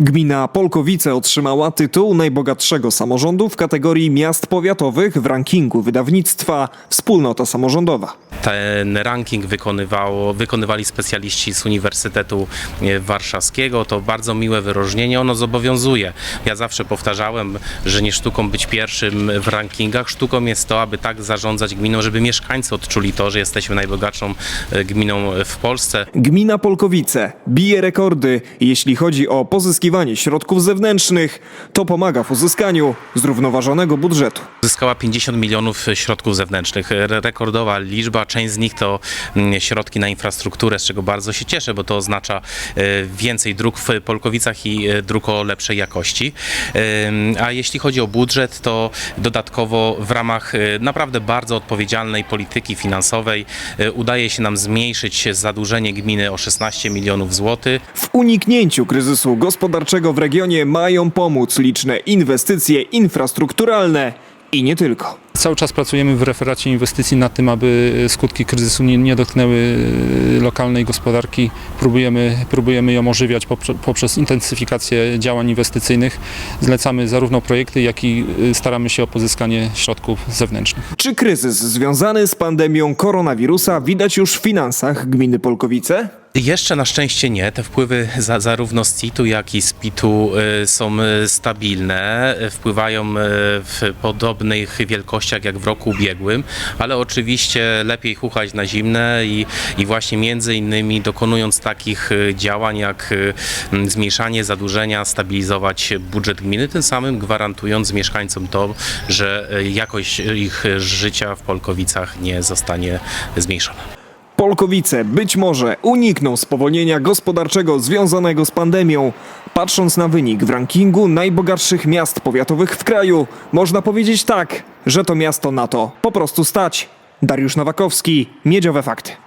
Gmina Polkowice otrzymała tytuł najbogatszego samorządu w kategorii miast powiatowych w rankingu wydawnictwa Wspólnota Samorządowa. Ten ranking wykonywało, wykonywali specjaliści z Uniwersytetu e, Warszawskiego. To bardzo miłe wyróżnienie, ono zobowiązuje. Ja zawsze powtarzałem, że nie sztuką być pierwszym w rankingach, sztuką jest to, aby tak zarządzać gminą, żeby mieszkańcy odczuli to, że jesteśmy najbogatszą e, gminą w Polsce. Gmina Polkowice bije rekordy, jeśli chodzi o pozyskiwanie środków zewnętrznych, to pomaga w uzyskaniu zrównoważonego budżetu. Zyskała 50 milionów środków zewnętrznych. Re- Rekordowa liczba, część z nich to mm, środki na infrastrukturę, z czego bardzo się cieszę, bo to oznacza e, więcej dróg w Polkowicach i e, dróg o lepszej jakości. Ym, A jeśli chodzi o budżet, to dodatkowo w ramach e, naprawdę bardzo odpowiedzialnej polityki finansowej e, udaje się nam zmniejszyć zadłużenie gminy o 16 milionów złotych. W uniknięciu kryzysu gospodarczego w regionie mają pomóc liczne inwestycje infrastrukturalne i nie tylko. Cały czas pracujemy w referacie inwestycji nad tym, aby skutki kryzysu nie, nie dotknęły e, lokalnej gospodarki. Próbujemy, próbujemy ją ożywiać poprze- poprzez intensyfikację działań inwestycyjnych. Zlecamy zarówno projekty, jak i e, staramy się o pozyskanie środków zewnętrznych. Czy kryzys związany z pandemią koronawirusa widać już w finansach gminy Polkowice? Jeszcze na szczęście nie. Te wpływy za, zarówno z CIT-u, jak i z PIT-u y, są y, stabilne. Y, Wpływają w podobnych wielkościach jak w roku ubiegłym, ale oczywiście lepiej chuchać na zimne i, i właśnie między innymi dokonując takich działań jak zmniejszanie zadłużenia, stabilizować budżet gminy, tym samym gwarantując mieszkańcom to, że jakość ich życia w Polkowicach nie zostanie zmniejszona. Polkowice być może unikną spowolnienia gospodarczego związanego z pandemią. Patrząc na wynik w rankingu najbogatszych miast powiatowych w kraju, można powiedzieć tak, że to miasto na to po prostu stać. Dariusz Nowakowski, Miedziowe Fakty.